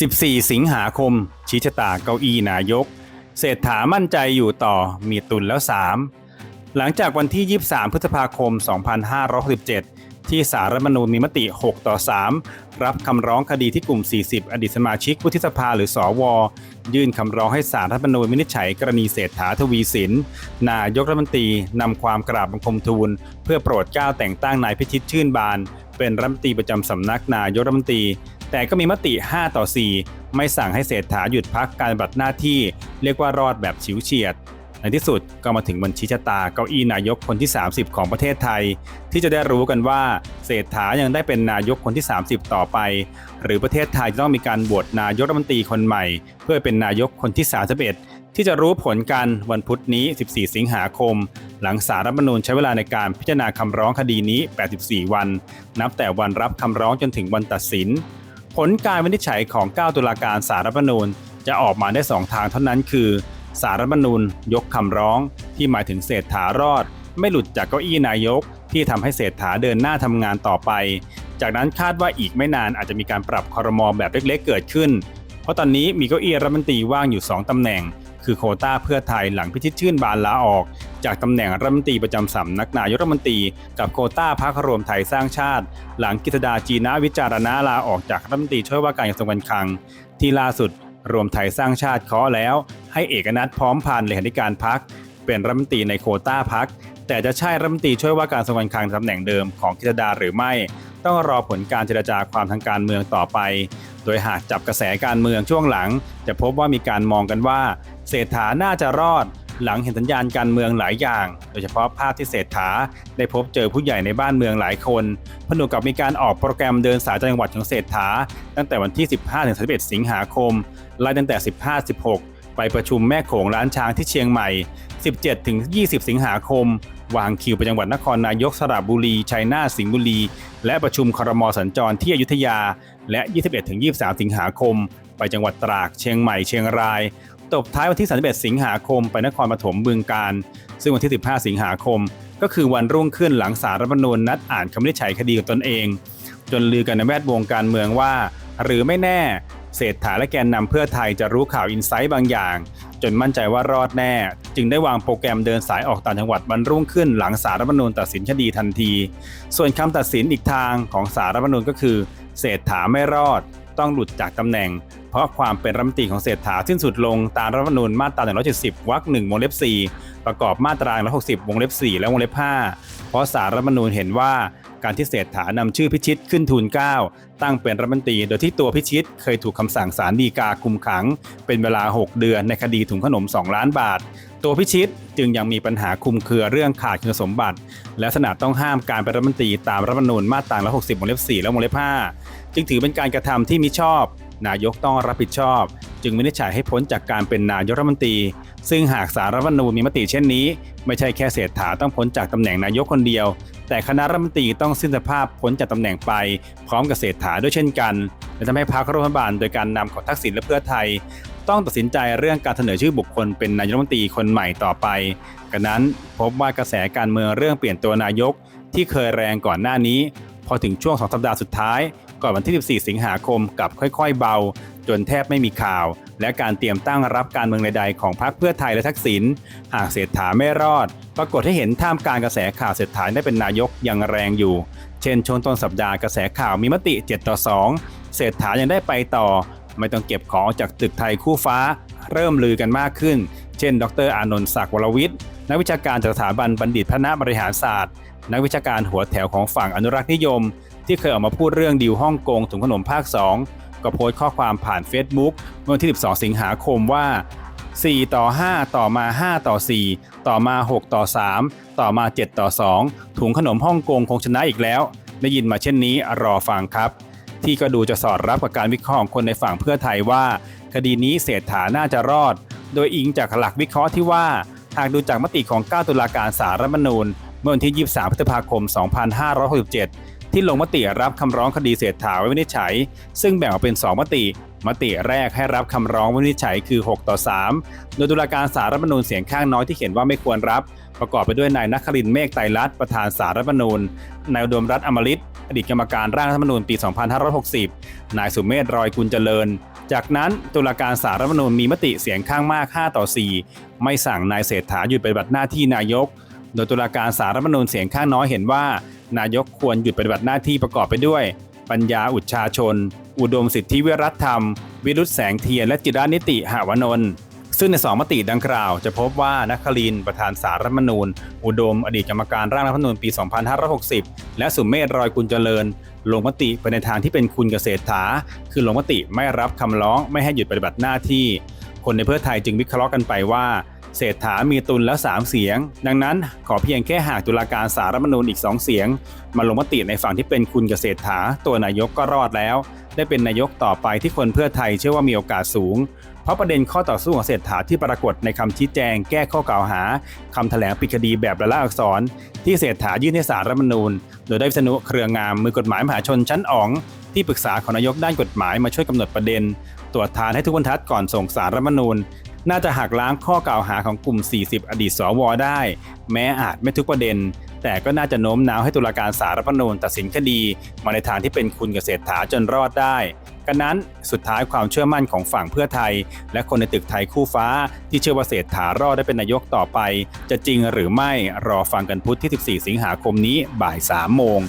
14 สิงหาคม ชี้ชะตาเก้าอี้นายก เศรษฐามั่นใจอยู่ต่อมีตุนแล้ว 3 หลังจากวันที่ 23 พฤษภาคม 2567 ที่สารรัฐมนูญมีมติ 6 ต่อ 3 รับคำร้องคดีที่กลุ่ม 40 อดีตสมาชิกวุฒิสภาหรือสอวยื่นคำร้องให้สารรัฐมนูญวินิจฉัยกรณีเศรษฐาทวีสิน นายกรัฐมนตรีนำความกราบบังคมทูล เพื่อโปรดเกล้าแต่งตั้งนายพิชิตชื่นบาน เป็นรัฐมนตรีประจำสำนักนายกรัฐมนตรี แต่ก็มีมติ 5 ต่อ 4 ไม่สั่งให้เศรษฐาหยุดพักการปฏิบัติหน้าที่ เรียกว่ารอดแบบฉิวเฉียด ในที่สุดก็มาถึงวันชี้ชะตาเก้าอี้นายกคนที่ 30 ของประเทศไทย ที่จะได้รู้กันว่าเศรษฐายังได้เป็นนายกคนที่ 30 ต่อไป หรือประเทศไทยจะต้องมีการบวชนายกรัฐมนตรีคนใหม่ เพื่อเป็นนายกคนที่ 31ที่จะรู้ผลกันวันพุธนี้ 14 สิงหาคม หลังสารรัฐมนูญใช้เวลาในการพิจารณาคำร้องคดีนี้ 84 วัน นับแต่วันรับคำร้องจนถึงวันตัดสิน ผลการวินิจฉัยของ 9 ตุลาการสารรัฐธรรมนูญจะออกมาได้ 2 ทางเท่านั้นคือ สารรัฐธรรมนูญยกคำร้อง ที่หมายถึงเศรษฐารอด ไม่หลุดจากเก้าอี้นายก ที่ทำให้เศรษฐาเดินหน้าทำงานต่อไป จากนั้นคาดว่าอีกไม่นานอาจจะมีการปรับคอรมอแบบเล็กๆเกิดขึ้น เพราะตอนนี้มีเก้าอี้รัฐมนตรีว่างอยู่ 2ตำแหน่ง คือโคต้าเพื่อไทยหลังพิชิตชื่นบานลาออก จากตำแหน่งรัฐมนตรีประจำสำนักนายกรัฐมนตรีกับโคต้าพรรครวมไทยสร้างชาติ หลังกิตดาจีนาวิจารณาลาออกจากรัฐมนตรีช่วยว่าการกระทรวงการคลัง ที่ล่าสุดรวมไทยสร้างชาติเคาะแล้ว ให้เอกนัทพร้อมพันเลขาธิการพักเป็นรัฐมนตรีในโคต้าพักแต่จะใช่รัฐมนตรีช่วยว่าการกระทรวงการคลังตำแหน่งเดิมของกิตดาหรือไม่ ต้องรอผลการเจรจาความทางการเมืองต่อไป โดยหากจับกระแสการเมืองช่วงหลัง จะพบว่ามีการมองกันว่า เศรษฐาน่าจะรอด หลังเห็นสัญญาณการเมืองหลายอย่าง โดยเฉพาะภาพที่เศรษฐา ได้พบเจอผู้ใหญ่ในบ้านเมืองหลายคนผนวกกับมีการออกโปรแกรมเดินสายจังหวัดของเศรษฐา ตั้งแต่วันที่ 15-31 สิงหาคมไล่ตั้งแต่ 15-16 ไปประชุมแม่โขงร้านช้างที่เชียงใหม่ 17-20 สิงหาคม วางคิวไปจังหวัดนครนายกสระบุรี ชัยนาทสิงห์บุรี และประชุมครมสัญจรที่อยุธยา และ 21-23 สิงหาคม ไปจังหวัดตรากเชียงใหม่เชียงรายตบท้ายวันที่ 31 สิงหาคม ไปนครปฐมบึงการ ซึ่งวันที่ 15 สิงหาคม ก็คือวันรุ่งขึ้นหลังสารรัฐมนูญนัดอ่านคำวินิจฉัยคดีตนเอง จนลือกันในแวดวงการเมืองว่า หรือไม่แน่เศรษฐาและแกนนำเพื่อไทยจะรู้ข่าวอินไซต์บางอย่าง จนมั่นใจว่ารอดแน่ จึงได้วางโปรแกรมเดินสายออกต่างจังหวัดวันรุ่งขึ้นหลังสารรัฐมนูญตัดสินคดีทันที ส่วนคำตัดสินอีกทางของสารรัฐมนูญก็คือ เศรษฐาไม่รอด ต้องหลุดจากตำแหน่ง เพราะความเป็นรัฐมนตรีของเศรษฐาสิ้นสุดลงตามรัฐมนูญมาตรา 170 วรรคหนึ่งวงเล็บ4ประกอบมาตรา 160 วงเล็บ 4 และวงเล็บ 5 เพราะสารรัฐมนูญเห็นว่า การที่เศรษฐานำชื่อพิชิตขึ้นทูลเก้าตั้งเป็นรัฐมนตรีโดยที่ตัวพิชิตเคยถูกคำสั่งศาลฎีกาคุมขัง เป็นเวลา 6 เดือนในคดีถุงขนม 2 ล้านบาท ตัวพิชิตจึงยังมีปัญหาคุมเครือเรื่องขาดคุณสมบัติ และขนาต้องห้ามการเป็นรัฐมนตรีตามรัฐมนูญมาตรา160วงเล็บ4และวงเล็บ5จึงถือเป็นการกระทำที่มิชอบ นายกต้องรับผิดชอบ จึงวินิจฉัยให้พ้นจากการเป็นนายกรัฐมนตรี ซึ่งหากสารรัฐธรรมนูญมีมติเช่นนี้ ไม่ใช่แค่เศรษฐาต้องพ้นจากตำแหน่งนายกคนเดียว แต่คณะรัฐมนตรีต้องสิ้นสภาพพ้นจากตำแหน่งไป พร้อมกับเศรษฐาด้วยเช่นกัน และทำให้พรรครัฐบาลโดยการนำของทักษิณและเพื่อไทย ต้องตัดสินใจเรื่องการเสนอชื่อบุคคลเป็นนายกรัฐมนตรีคนใหม่ต่อไปกันนั้นพบว่ากระแสการเมืองเรื่องเปลี่ยนตัวนายก ที่เคยแรงก่อนหน้านี้ พอถึงช่วงสองสัปดาห์สุดท้ายก่อนวันที่ 14 สิงหาคมกับค่อย ๆ เบา จนแทบไม่มีข่าว และการเตรียมตั้งรับการเมืองใดๆของพรรคเพื่อไทยและทักษิณหากเศรษฐาไม่รอด ปรากฏให้เห็นท่ามกลางกระแสข่าวเศรษฐาได้เป็นนายกยังแรงอยู่ เช่นช่วงต้นสัปดาห์กระแสข่าวมีมติ 7 ต่อ 2 เศรษฐายังได้ไปต่อ ไม่ต้องเก็บของจากตึกไทยคู่ฟ้า เริ่มลือกันมากขึ้น เช่น ดรอานนท์ศักดิ์วรวิทย์นักวิชาการจากสถาบันบัณฑิตพระนบริหารศาสตร์ นักวิชาการหัวแถวของฝั่งอนุรักษ์นิยม ที่เคยออกมาพูดเรื่องดิวฮ่องกงถุงขนมภาค 2 ก็โพสต์ข้อความผ่าน Facebook เมื่อวันที่ 12 สิงหาคมว่า 4 ต่อ 5 ต่อมา 5 ต่อ 4 ต่อมา 6 ต่อ 3 ต่อมา 7 ต่อ 2 ถุงขนมฮ่องกงคงชนะอีกแล้ว ได้ยินมาเช่นนี้รอฟังครับ ที่ก็ดูจะสอดรับกับการวิเคราะห์ของคนในฝั่งเพื่อไทยว่า คดีนี้เศรษฐาน่าจะรอด โดยอิงจากหลักวิเคราะห์ที่ว่าหากดูจากมติของ 9 ตุลาการสารรัฐมนูญเมื่อวันที่ 23 พฤษภาคม 2567 ที่ลงมติรับคำร้องคดีเศรษฐาไว้วินิจฉัย ซึ่งแบ่งออกเป็น 2 มติ มติแรกให้รับคำร้องวินิจฉัยคือ 6 ต่อ 3 โดยตุลาการสารรัฐมนูญเสียงข้างน้อยที่เขียนว่าไม่ควรรับ ประกอบไปด้วยนายนักครินเมฆไตรรัตน์ประธานสารรัฐมนูญนายอุดมรัฐอมฤตอดีตกรรมการร่างรัฐมนูญปี 2560 นายสุเมธรอยกุลเจริญ จากนั้นตุลาการสารรัฐมนูญมีมติเสียงข้างมาก 5 ต่อ 4 ไม่สั่งนายเศรษฐาหยุดปฏิบัติหน้าที่นายก โดยตุลาการสารรัฐมนูญเสียงข้างน้อยเห็นว่า นายกควรหยุดปฏิบัติหน้าที่ประกอบไปด้วย ปัญญาอุชชาชน อุดมสิทธิวิรัตธรรม วิรุธแสงเทียนและจิรานิติหาวนนท์ซึ่งในสองมติดังกล่าวจะพบว่านัครินประธานสารรัฐมนูญ อุดมอดีตกรรมการร่างรัฐมนูญปี 2560 และสุมเมธรอยกุลเจริญ ลงมติไปในทางที่เป็นคุณเกษตรถาคือลงมติไม่รับคำร้องไม่ให้หยุดปฏิบัติหน้าที่ คนในเพื่อไทยจึงวิเคราะห์กันไปว่า เศรษฐามีตุลแล้ว 3 เสียง ดังนั้นขอเพียงแค่หากตุลาการสารรัฐมนูญอีก 2 เสียง มาลงมติในฝั่งที่เป็นคุณเกษตรถาตัวนายกก็รอดแล้ว ได้เป็นนายกต่อไปที่คนเพื่อไทยเชื่อว่ามีโอกาสสูง เพราะประเด็นข้อต่อสู้ของเศรษฐาที่ปรากฏในคำชี้แจงแก้ข้อกล่าวหาคำแถลงปิดคดีแบบละลายอักษร ที่เศรษฐายื่นให้สารรัฐมนูญ โดยได้วิษณุเครืองามมือกฎหมายมหาชนชั้นอ๋องที่ปรึกษาของนายกด้านกฎหมายมาช่วยกำหนดประเด็น ตรวจทานให้ทุกบรรทัดก่อนส่งสารรัฐมนูญ น่าจะหักล้างข้อกล่าวหาของกลุ่ม 40 อดีตสวได้ แม้อาจไม่ทุกประเด็น แต่ก็น่าจะโน้มน้าวให้ตุลาการสารรัฐธรรมนูญตัดสินคดีมาในทางที่เป็นคุณกับเศรษฐาจนรอดได้กันนั้นสุดท้ายความเชื่อมั่นของฝั่งเพื่อไทย และคนในตึกไทยคู่ฟ้า ที่เชื่อว่าเศรษฐารอดได้เป็นนายกต่อไป จะจริงหรือไม่รอฟังกันพุธที่ 14 สิงหาคมนี้บ่าย 3 โมง